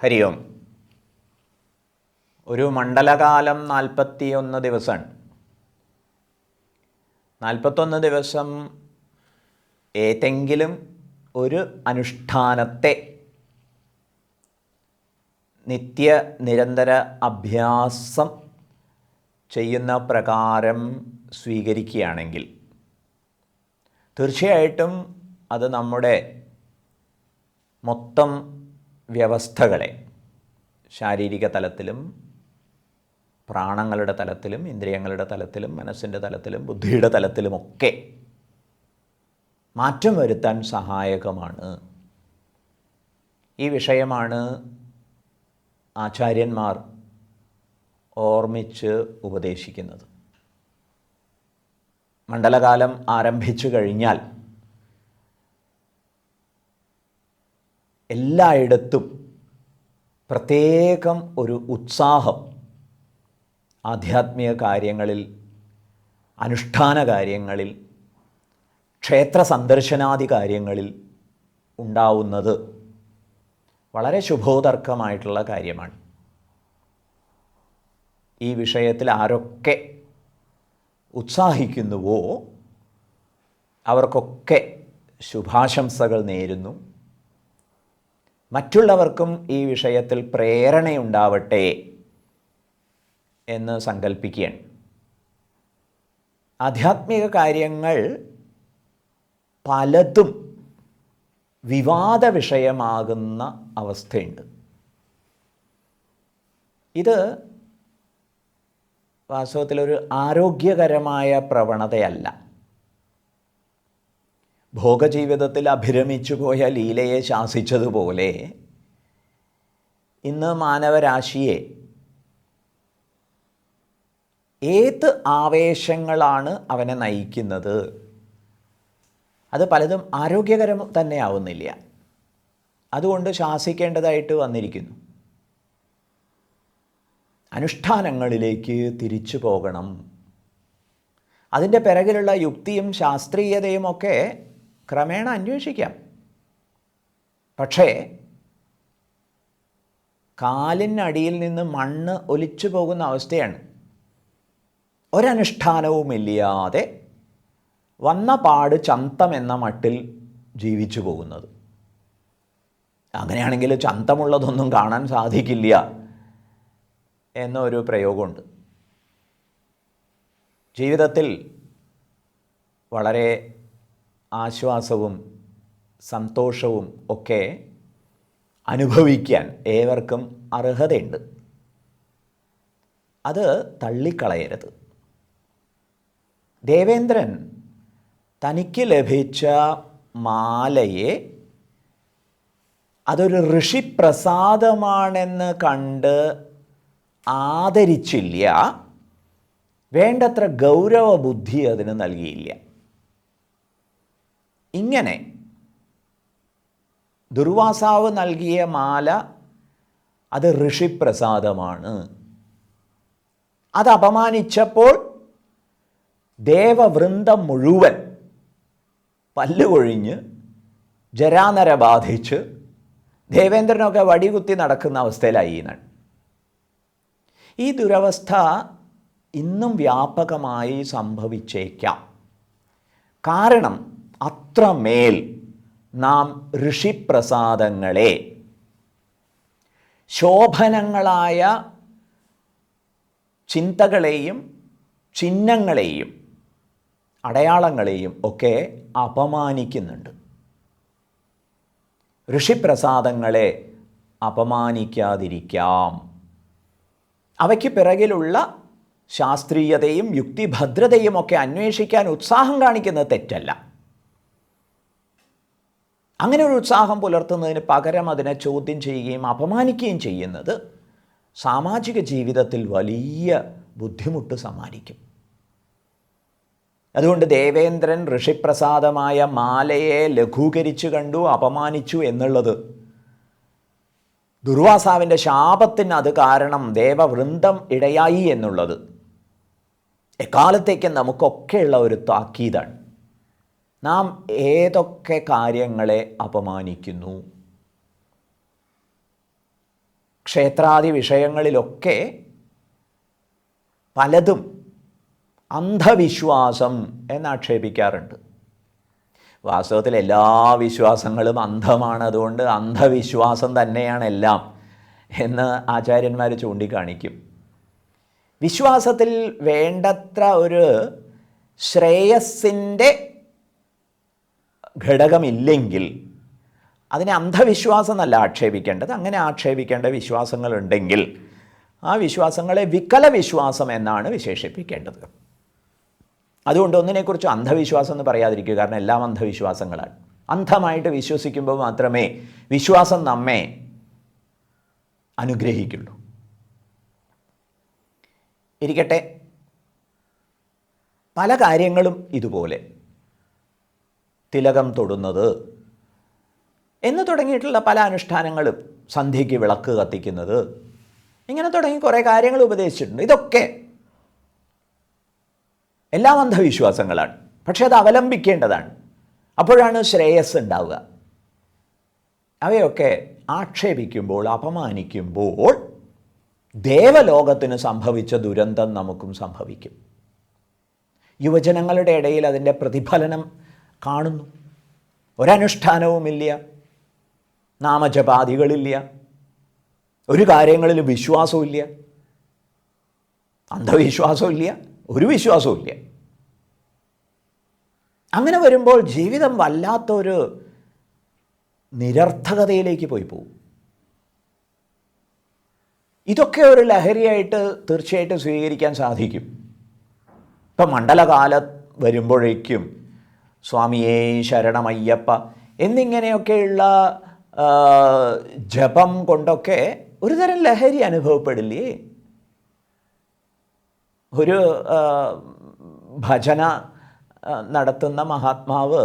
ഹരി ഓം ഒരു മണ്ഡലകാലം നാൽപ്പത്തിയൊന്ന് ദിവസമാണ് നാൽപ്പത്തൊന്ന് ദിവസം ഏതെങ്കിലും ഒരു അനുഷ്ഠാനത്തെ നിത്യ നിരന്തര അഭ്യാസം ചെയ്യുന്ന പ്രകാരം സ്വീകരിക്കുകയാണെങ്കിൽ തീർച്ചയായിട്ടും അത് നമ്മുടെ മൊത്തം വ്യവസ്ഥകളെ ശാരീരിക തലത്തിലും പ്രാണങ്ങളുടെ തലത്തിലും ഇന്ദ്രിയങ്ങളുടെ തലത്തിലും മനസ്സിന്റെ തലത്തിലും ബുദ്ധിയുടെ തലത്തിലുമൊക്കെ മാറ്റം വരുത്താൻ സഹായകമാണ്. ഈ വിഷയമാണ് ആചാര്യന്മാർ ഓർമ്മിച്ച് ഉപദേശിക്കുന്നത്. മണ്ഡലകാലം ആരംഭിച്ചു കഴിഞ്ഞാൽ എല്ലായിടത്തും പ്രത്യേകം ഒരു ഉത്സാഹം ആധ്യാത്മിക കാര്യങ്ങളിൽ അനുഷ്ഠാന കാര്യങ്ങളിൽ ക്ഷേത്ര സന്ദർശനാദി കാര്യങ്ങളിൽ ഉണ്ടാവുന്നത് വളരെ ശുഭോതർക്കമായിട്ടുള്ള കാര്യമാണ്. ഈ വിഷയത്തിൽ ആരൊക്കെ ഉത്സാഹിക്കുന്നുവോ അവർക്കൊക്കെ ശുഭാശംസകൾ നേരുന്നു. മറ്റുള്ളവർക്കും ഈ വിഷയത്തിൽ പ്രേരണയുണ്ടാവട്ടെ എന്ന് സങ്കല്പിക്കുകയാണ് ആധ്യാത്മിക കാര്യങ്ങൾ പലതും വിവാദ വിഷയമാകുന്ന അവസ്ഥയുണ്ട്. ഇത് വാസ്തവത്തിലൊരു ആരോഗ്യകരമായ പ്രവണതയല്ല. ഭോഗജീവിതത്തിൽ അഭിരമിച്ചു പോയ ലീലയെ ശാസിച്ചതുപോലെ ഇന്ന് മാനവരാശിയെ ഏത് ആവേശങ്ങളാണ് അവനെ നയിക്കുന്നത്? അത് പലതും ആരോഗ്യകരം തന്നെ ആവുന്നില്ല അതുകൊണ്ട് ശാസിക്കേണ്ടതായിട്ട് വന്നിരിക്കുന്നു. അനുഷ്ഠാനങ്ങളിലേക്ക് തിരിച്ചു പോകണം. അതിന്റെ പിറകിലുള്ള യുക്തിയും ശാസ്ത്രീയതയും ഒക്കെ ക്രമേണ അന്വേഷിക്കാം. പക്ഷേ കാലിനടിയിൽ നിന്ന് മണ്ണ് ഒലിച്ചു പോകുന്ന അവസ്ഥയാണ്. ഒരനുഷ്ഠാനവുമില്ലാതെ വന്ന പാട് ചന്തം എന്ന മട്ടിൽ ജീവിച്ചു പോകുന്നത്. അങ്ങനെയാണെങ്കിൽ ചന്തമുള്ളതൊന്നും കാണാൻ സാധിക്കില്ല എന്നൊരു പ്രയോഗമുണ്ട്. ജീവിതത്തിൽ വളരെ ആശ്വാസവും സന്തോഷവും ഒക്കെ അനുഭവിക്കാൻ ഏവർക്കും അർഹതയുണ്ട്. അത് തള്ളിക്കളയരുത്. ദേവേന്ദ്രൻ തനിക്ക് ലഭിച്ച മാലയെ അതൊരു ഋഷിപ്രസാദമാണെന്ന് കണ്ട് ആദരിച്ചില്ല. വേണ്ടത്ര ഗൗരവബുദ്ധി അതിന് നൽകിയില്ല. ഇങ്ങനെ ദുർവാസാവ് നൽകിയ മാല അത് ഋഷിപ്രസാദമാണ്. അത് അപമാനിച്ചപ്പോൾ ദേവവൃന്ദം മുഴുവൻ പല്ലുകൊഴിഞ്ഞ് ജരാനര ബാധിച്ച് ദേവേന്ദ്രനൊക്കെ വടികുത്തി നടക്കുന്ന അവസ്ഥയിലായി ഈ എന്നാണ് ഈ ദുരവസ്ഥ ഇന്നും വ്യാപകമായി സംഭവിച്ചേക്കാം. കാരണം അത്രമേൽ നാം ഋഷിപ്രസാദങ്ങളെ ശോഭനങ്ങളായ ചിന്തകളെയും ചിഹ്നങ്ങളെയും അടയാളങ്ങളെയും ഒക്കെ അപമാനിക്കുന്നുണ്ട്. ഋഷിപ്രസാദങ്ങളെ അപമാനിക്കാതിരിക്കാം. അവയ്ക്ക് പിറകിലുള്ള ശാസ്ത്രീയതയും യുക്തിഭദ്രതയും ഒക്കെ അന്വേഷിക്കാൻ ഉത്സാഹം കാണിക്കുന്നത് തെറ്റല്ല. അങ്ങനെ ഒരു ഉത്സാഹം പുലർത്തുന്നതിന് പകരം അതിനെ ചോദ്യം ചെയ്യുകയും അപമാനിക്കുകയും ചെയ്യുന്നത് സാമാജിക ജീവിതത്തിൽ വലിയ ബുദ്ധിമുട്ട് സമ്മാനിക്കും. അതുകൊണ്ട് ദേവേന്ദ്രൻ ഋഷിപ്രസാദമായ മാലയെ ലഘൂകരിച്ചു കണ്ടു അപമാനിച്ചു എന്നുള്ളത് ദുർവാസാവിന്റെ ശാപത്തിന് അത് കാരണം ദേവവൃന്ദം ഇടയായി എന്നുള്ളത്. എക്കാലത്തേക്കും നമുക്കൊക്കെയുള്ള ഒരു താക്കീതാണ്. നാം ഏതൊക്കെ കാര്യങ്ങളെ അപമാനിക്കുന്നു? ക്ഷേത്രാദി വിഷയങ്ങളിലൊക്കെ പലതും അന്ധവിശ്വാസം എന്നാക്ഷേപിക്കാറുണ്ട്. വാസ്തവത്തിൽ എല്ലാ വിശ്വാസങ്ങളും അന്ധമാണ്. അതുകൊണ്ട് അന്ധവിശ്വാസം തന്നെയാണ് എല്ലാം എന്ന് ആചാര്യന്മാർ ചൂണ്ടിക്കാണിക്കും. വിശ്വാസത്തിൽ വേണ്ടത്ര ഒരു ശ്രേയസ്സിന്റെ ഘടകമില്ലെങ്കിൽ അതിനെ അന്ധവിശ്വാസം എന്നല്ല ആക്ഷേപിക്കേണ്ടത്. അങ്ങനെ ആക്ഷേപിക്കേണ്ട വിശ്വാസങ്ങളുണ്ടെങ്കിൽ ആ വിശ്വാസങ്ങളെ വികല വിശ്വാസം എന്നാണ് വിശേഷിപ്പിക്കേണ്ടത്. അതുകൊണ്ട് ഒന്നിനെക്കുറിച്ച് അന്ധവിശ്വാസം എന്ന് പറയാതിരിക്കുക കാരണം എല്ലാം അന്ധവിശ്വാസങ്ങളാണ്. അന്ധമായിട്ട് വിശ്വസിക്കുമ്പോൾ മാത്രമേ വിശ്വാസം നമ്മെ അനുഗ്രഹിക്കുള്ളൂ. ഇരിക്കട്ടെ. പല കാര്യങ്ങളും ഇതുപോലെ. തിലകം തൊടുന്നത് എന്ന് തുടങ്ങിയിട്ടുള്ള പല അനുഷ്ഠാനങ്ങളും സന്ധ്യയ്ക്ക് വിളക്ക് കത്തിക്കുന്നത്. ഇങ്ങനെ തുടങ്ങി കുറേ കാര്യങ്ങൾ ഉപദേശിച്ചിട്ടുണ്ട്. ഇതൊക്കെ എല്ലാം അന്ധവിശ്വാസങ്ങളാണ്. പക്ഷേ അത് അവലംബിക്കേണ്ടതാണ്. അപ്പോഴാണ് ശ്രേയസ് ഉണ്ടാവുക. അവയൊക്കെ ആക്ഷേപിക്കുമ്പോൾ അപമാനിക്കുമ്പോൾ ദേവലോകത്തിന് സംഭവിച്ച ദുരന്തം നമുക്കും സംഭവിക്കും. യുവജനങ്ങളുടെ ഇടയിൽ അതിന്റെ പ്രതിഫലനം കാണുന്നു. ഒരനുഷ്ഠാനവുമില്ല. നാമജപാദികളില്ല ഒരു കാര്യങ്ങളിൽ വിശ്വാസമില്ല അന്ധവിശ്വാസമില്ല ഒരു വിശ്വാസവും ഇല്ല അങ്ങനെ വരുമ്പോൾ ജീവിതം വല്ലാത്തൊരു നിരർത്ഥകതയിലേക്ക് പോയി പോകും. ഇതൊക്കെ ഒരു ലഹരിയായിട്ട് തീർച്ചയായിട്ടും സ്വീകരിക്കാൻ സാധിക്കും. ഇപ്പം മണ്ഡലകാലം വരുമ്പോഴേക്കും സ്വാമിയേ ശരണമയ്യപ്പ എന്നിങ്ങനെയൊക്കെയുള്ള ജപം കൊണ്ടൊക്കെ ഒരുതരം ലഹരി അനുഭവപ്പെടില്ലേ? ഒരു ഭജന നടത്തുന്ന മഹാത്മാവ്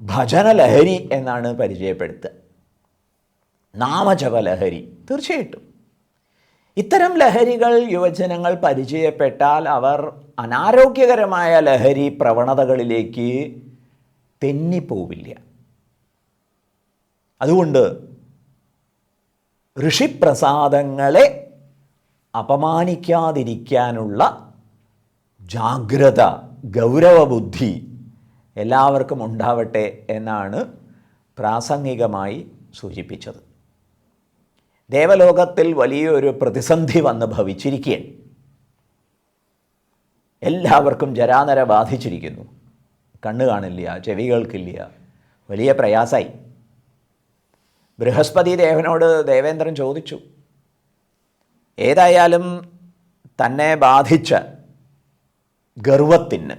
ഭജന ലഹരി എന്നാണ് പരിചയപ്പെടുത്തുക. നാമജപ ലഹരി തീർച്ചയായിട്ടും. ഇത്തരം ലഹരികൾ യുവജനങ്ങൾ പരിചയപ്പെട്ടാൽ അവർ അനാരോഗ്യകരമായ ലഹരി പ്രവണതകളിലേക്ക് തെന്നിപ്പോവില്ല. അതുകൊണ്ട് ഋഷിപ്രസാദങ്ങളെ അപമാനിക്കാതിരിക്കാനുള്ള ജാഗ്രത ഗൗരവബുദ്ധി എല്ലാവർക്കും ഉണ്ടാവട്ടെ എന്നാണ് പ്രാസംഗികമായി സൂചിപ്പിച്ചത്. ദേവലോകത്തിൽ വലിയൊരു പ്രതിസന്ധി വന്ന് ഭവിച്ചിരിക്കുകയാണ്. എല്ലാവർക്കും ജരാനര ബാധിച്ചിരിക്കുന്നു. കണ്ണു കാണില്ല ചെവികൾക്കില്ല വലിയ പ്രയാസായി ബൃഹസ്പതി ദേവനോട് ദേവേന്ദ്രൻ ചോദിച്ചു ഏതായാലും തന്നെ ബാധിച്ച ഗർവത്തിന്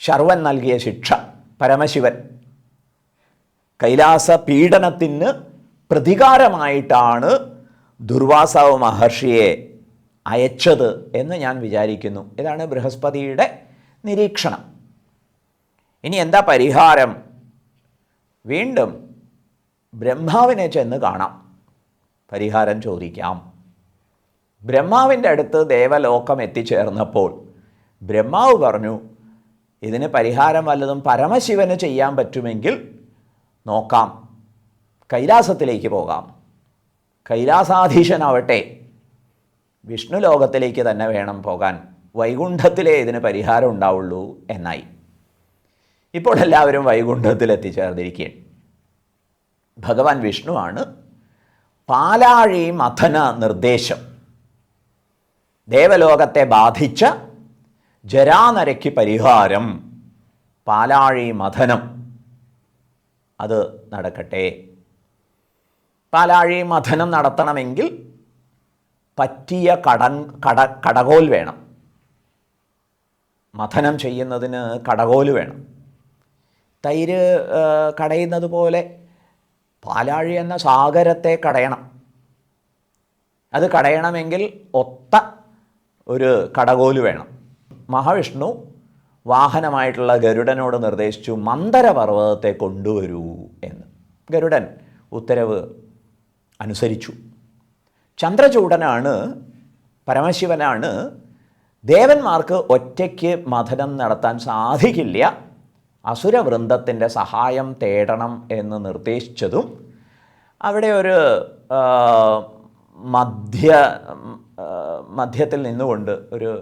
ശർവൻ നൽകിയ ശിക്ഷ പരമശിവൻ കൈലാസ പീഡനത്തിന് പ്രതികാരമായിട്ടാണ് ദുർവാസാവ് മഹർഷിയെ അയച്ചത് എന്ന് ഞാൻ വിചാരിക്കുന്നു. ഇതാണ് ബൃഹസ്പതിയുടെ നിരീക്ഷണം. ഇനി എന്താ പരിഹാരം? വീണ്ടും ബ്രഹ്മാവിനെ ചെന്ന് കാണാം. പരിഹാരം ചോദിക്കാം. ബ്രഹ്മാവിന്റെ അടുത്ത് ദേവലോകം എത്തിച്ചേർന്നപ്പോൾ ബ്രഹ്മാവ് പറഞ്ഞു ഇതിന് പരിഹാരം വല്ലതും പരമശിവന് ചെയ്യാൻ പറ്റുമെങ്കിൽ നോക്കാം. കൈലാസത്തിലേക്ക് പോകാം. കൈലാസാധീശനാവട്ടെ. വിഷ്ണു ലോകത്തിലേക്ക് തന്നെ വേണം പോകാൻ. വൈകുണ്ഠത്തിലേ ഇതിന് പരിഹാരം ഉണ്ടാവുള്ളൂ എന്നായി. ഇപ്പോൾ എല്ലാവരും വൈകുണ്ഠത്തിൽ എത്തിച്ചേർന്നിരിക്കുകയാണ്. ഭഗവാൻ വിഷ്ണുവാണ് പാലാഴി മഥന നിർദ്ദേശം. ദേവലോകത്തെ ബാധിച്ച ജരാനരയ്ക്ക് പരിഹാരം പാലാഴി മഥനം. അത് നടക്കട്ടെ. പാലാഴി മഥനം നടത്തണമെങ്കിൽ പറ്റിയ കടൻ കട കടകോൽ വേണം. മഥനം ചെയ്യുന്നതിന് കടകോൽ വേണം. തൈര് കടയുന്നത് പോലെ പാലാഴി എന്ന സാഗരത്തെ കടയണം. അത് കടയണമെങ്കിൽ ഒത്ത ഒരു കടകോൽ വേണം. മഹാവിഷ്ണു വാഹനമായിട്ടുള്ള ഗരുഡനോട് നിർദ്ദേശിച്ചു മന്ദരപർവതത്തെ കൊണ്ടുവരൂ എന്ന്. ഗരുഡൻ ഉത്തരവ് അനുസരിച്ചു. ചന്ദ്രചൂടനാണ് പരമശിവനാണ് ദേവന്മാർക്ക് ഒറ്റയ്ക്ക് മഥനം നടത്താൻ സാധിക്കില്ല. അസുരവൃന്ദത്തിന്റെ സഹായം തേടണം എന്ന് നിർദ്ദേശിച്ചതും അവിടെ ഒരു മധ്യ മധ്യത്തിൽ നിന്നുകൊണ്ട് ഒരു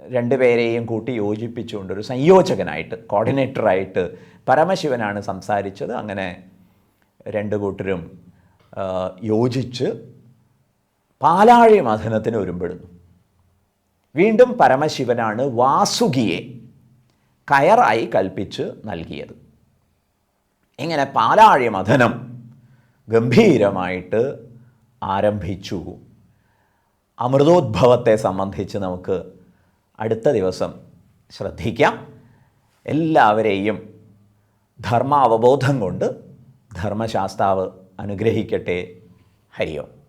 രണ്ടുപേരെയും കൂട്ടി യോജിപ്പിച്ചുകൊണ്ട് ഒരു സംയോജകനായിട്ട് കോർഡിനേറ്ററായിട്ട് പരമശിവനാണ് സംസാരിച്ചത്. അങ്ങനെ രണ്ട് കൂട്ടരും യോജിച്ച് പാലാഴി മഥനത്തിന് ഒരുമ്പെടുന്നു വീണ്ടും പരമശിവനാണ് വാസുകിയെ കയറായി കൽപ്പിച്ച് നൽകിയത്. ഇങ്ങനെ പാലാഴി മഥനം ഗംഭീരമായിട്ട് ആരംഭിച്ചു. അമൃതോദ്ഭവത്തെ സംബന്ധിച്ച് നമുക്ക് അടുത്ത ദിവസം ശ്രദ്ധിക്കാം. എല്ലാവരെയും ധർമാവബോധം കൊണ്ട് ധർമ്മശാസ്താവ് അനുഗ്രഹിക്കട്ടെ. ഹരിയോം.